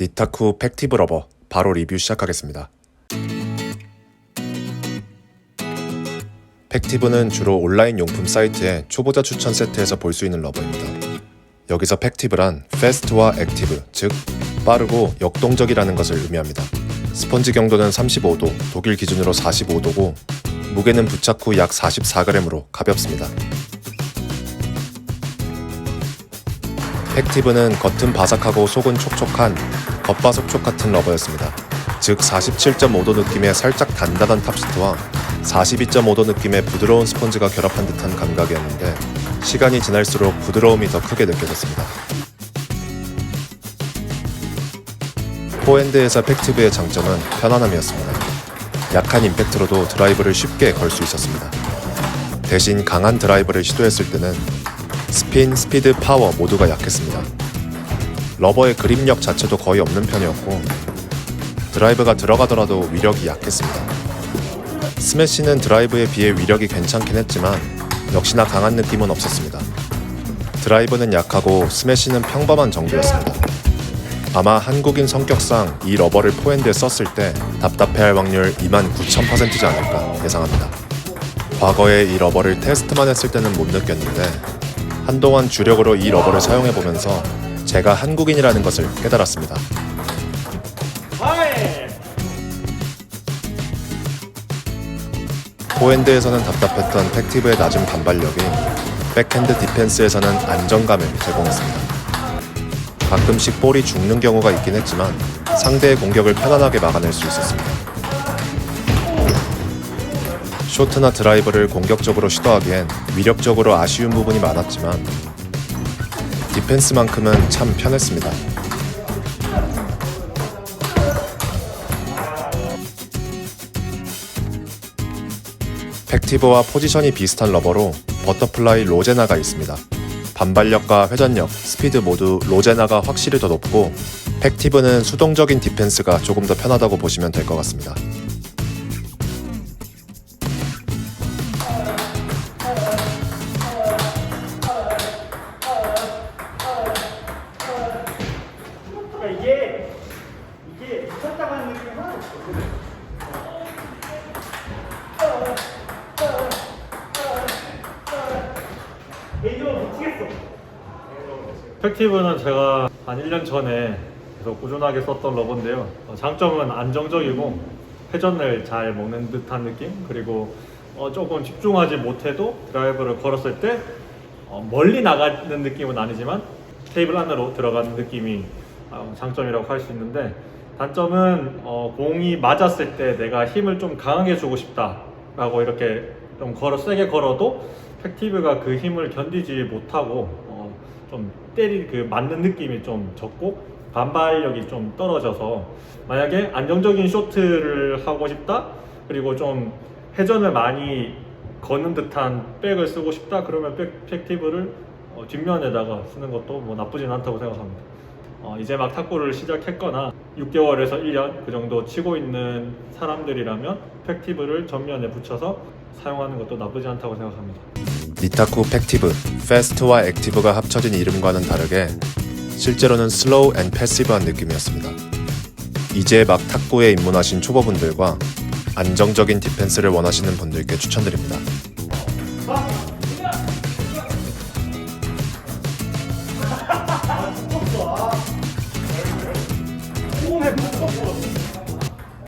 니타쿠 팩티브 러버 바로 리뷰 시작하겠습니다. 팩티브는 주로 온라인 용품 사이트의 초보자 추천 세트에서 볼 수 있는 러버입니다. 여기서 팩티브란 패스트와 액티브, 즉 빠르고 역동적이라는 것을 의미합니다. 스펀지 경도는 35도, 독일 기준으로 45도고 무게는 부착 후 약 44g으로 가볍습니다. 팩티브는 겉은 바삭하고 속은 촉촉한 겉바속촉 같은 러버였습니다. 즉 47.5도 느낌의 살짝 단단한 탑시트와 42.5도 느낌의 부드러운 스펀지가 결합한 듯한 감각이었는데 시간이 지날수록 부드러움이 더 크게 느껴졌습니다. 포핸드에서 팩티브의 장점은 편안함이었습니다. 약한 임팩트로도 드라이브를 쉽게 걸 수 있었습니다. 대신 강한 드라이브를 시도했을 때는 스핀, 스피드, 파워 모두가 약했습니다. 러버의 그립력 자체도 거의 없는 편이었고 드라이브가 들어가더라도 위력이 약했습니다. 스매시는 드라이브에 비해 위력이 괜찮긴 했지만 역시나 강한 느낌은 없었습니다. 드라이브는 약하고 스매시는 평범한 정도였습니다. 아마 한국인 성격상 이 러버를 포핸드에 썼을 때 답답해할 확률 2만 9천%지 않을까 예상합니다. 과거에 이 러버를 테스트만 했을 때는 못 느꼈는데 한동안 주력으로 이 러버를 사용해 보면서 제가 한국인이라는 것을 깨달았습니다. 포핸드에서는 답답했던 팩티브의 낮은 반발력이 백핸드 디펜스에서는 안정감을 제공했습니다. 가끔씩 볼이 죽는 경우가 있긴 했지만 상대의 공격을 편안하게 막아낼 수 있었습니다. 쇼트나 드라이브를 공격적으로 시도하기엔 위력적으로 아쉬운 부분이 많았지만 디펜스만큼은 참 편했습니다. 팩티브와 포지션이 비슷한 러버로 버터플라이 로제나가 있습니다. 반발력과 회전력, 스피드 모두 로제나가 확실히 더 높고 팩티브는 수동적인 디펜스가 조금 더 편하다고 보시면 될 것 같습니다. 팩티브는 제가 한 1년 전에 계속 꾸준하게 썼던 러버인데요. 어, 장점은 안정적이고 회전을 잘 먹는 듯한 느낌 그리고 어, 조금 집중하지 못해도 드라이브를 걸었을 때 어, 멀리 나가는 느낌은 아니지만 테이블 안으로 들어가는 느낌이 어, 장점이라고 할 수 있는데 단점은 어, 공이 맞았을 때 내가 힘을 좀 강하게 주고 싶다라고 이렇게 좀 걸어 세게 걸어도 팩티브가 그 힘을 견디지 못하고 어, 좀 때리 그 맞는 느낌이 좀 적고 반발력이 좀 떨어져서 만약에 안정적인 쇼트를 하고 싶다 그리고 좀 회전을 많이 거는 듯한 백을 쓰고 싶다 그러면 백, 팩티브를 어, 뒷면에다가 쓰는 것도 뭐 나쁘진 않다고 생각합니다. 어, 이제 막 탁구를 시작했거나 6개월에서 1년 그 정도 치고 있는 사람들이라면 팩티브를 전면에 붙여서 사용하는 것도 나쁘지 않다고 생각합니다. 니타쿠 팩티브, 패스트와 액티브가 합쳐진 이름과는 다르게 실제로는 슬로우 앤 패시브한 느낌이었습니다. 이제 막 탁구에 입문하신 초보분들과 안정적인 디펜스를 원하시는 분들께 추천드립니다.